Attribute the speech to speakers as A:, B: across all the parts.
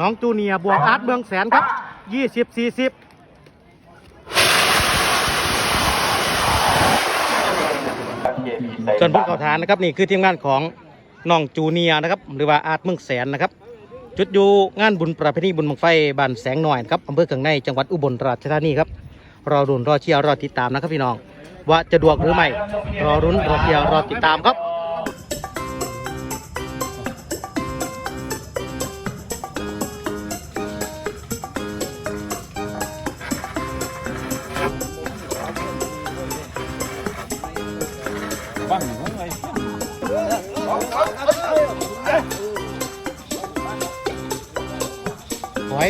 A: น้องจูเนียบวกอาร์ตเมืองแสนครับยี่สิบสี่สิบส่วนผู้เข้าฐานนะครับนี่คือทีมงานของน้องจูเนียร์นะครับหรือว่าอาร์ตเมืองแสนนะครับ จุดอยู่งานบุญประเพณีบุญบังไฟบ้านแสงหน่อยครับอำเภอเขืองในจังหวัดอุบลราชธานีครับรอรุนรอเชียร์รอติดตามนะครับพี่น้อง ว่าจะดวกหรือไม่รอรุนรอเชียร์รอติดตามครับ
B: บ้างของอะไร
A: หอย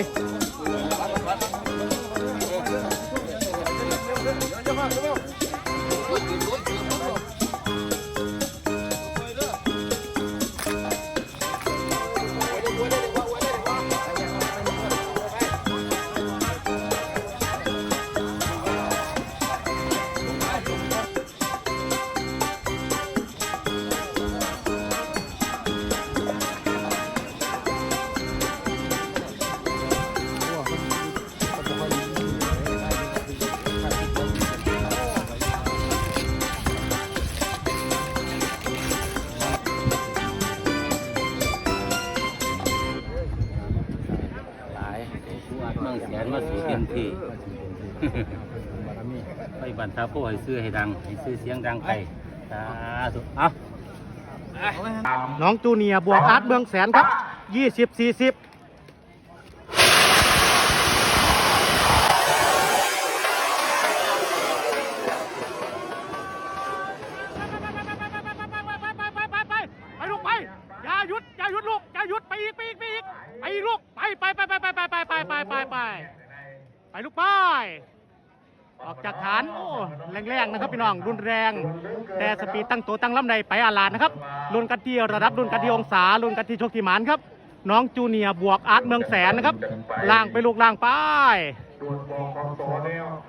B: มืองแสนมาสู่เต็มที่ไปบันทาผู้ให้ซื้อให้ดังให้ซื้อเสียงดังไปสาธุเอะ
A: น้องจูเนียบวกอาร์ตเมืองแสนครับ 20 40 กไปอีกไปอีกไปลูกไปไปไปไปไปไปไปไปไปไปไปไปลูกไปออกจากฐานโอ้แรงๆนะครับพี่น้องรุนแรง แต่สปีดตั้งตัวตั้งลำใดไปอาลาดนะครับรุนกันที่ระดับรุนกันที่องศารุนกันที่โชคที่หมานครับ น้องจูเนียบวกอาร์ตเมืองแสนนะครับล่างไปลูกล่างไป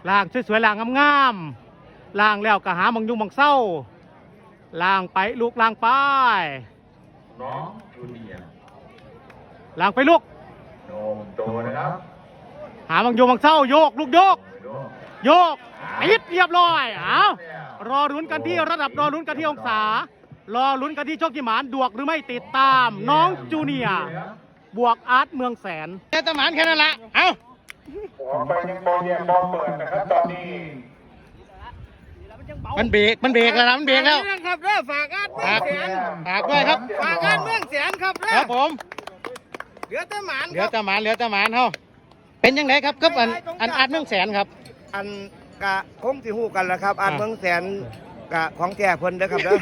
A: ล่างสวยๆล่างงามๆล่างแล้วก็หามังยุงมังเศร้าล่างไปลูกล่างไป
C: น้องจูเนีย ร์
A: ล่างไปลูก
C: โนมโตนะครับ
A: หามังยุงมังเศร้าโยกลูกโยก
C: โด
A: โยกปิดเรียบร้อยเอารอลุ้นกันที่ระดับรอลุ้นกันที่องศา รอลุ้นกันที่โชคที่หมานดวกหรือไม่ติดตามน้องจูเนียร์บวกอาร์ตเมืองแสนแค่ตะหมานแค่นั้นละเอา
C: ขอไปยังบอลเนี่ยบอลเปิดนะครับตอนนี้
A: มันเบรกมันเบรกแล้วนะมันเบรกแล้ว
D: ครับเด้อฝากงานเมือง
A: ฝาก
D: แสน
A: ฝากด้วยครับ
D: ฝากงานเมืองแสนครับเด้
A: ค
D: อ
A: รับผม
D: เหลือแต่หมาน
A: เหลื
D: ค
A: อ
D: รับ
A: แตะหมานเหลือแตะหมานเฮาเป็นยังไงครับกับอันอันอาร์ตเมืองแสนครับ
D: อันกะคงสิฮู้กันแหล้วครับอัน
A: อ่า
D: เมืองแสนกะของแท้เพิ่นเด้อครับเด้อ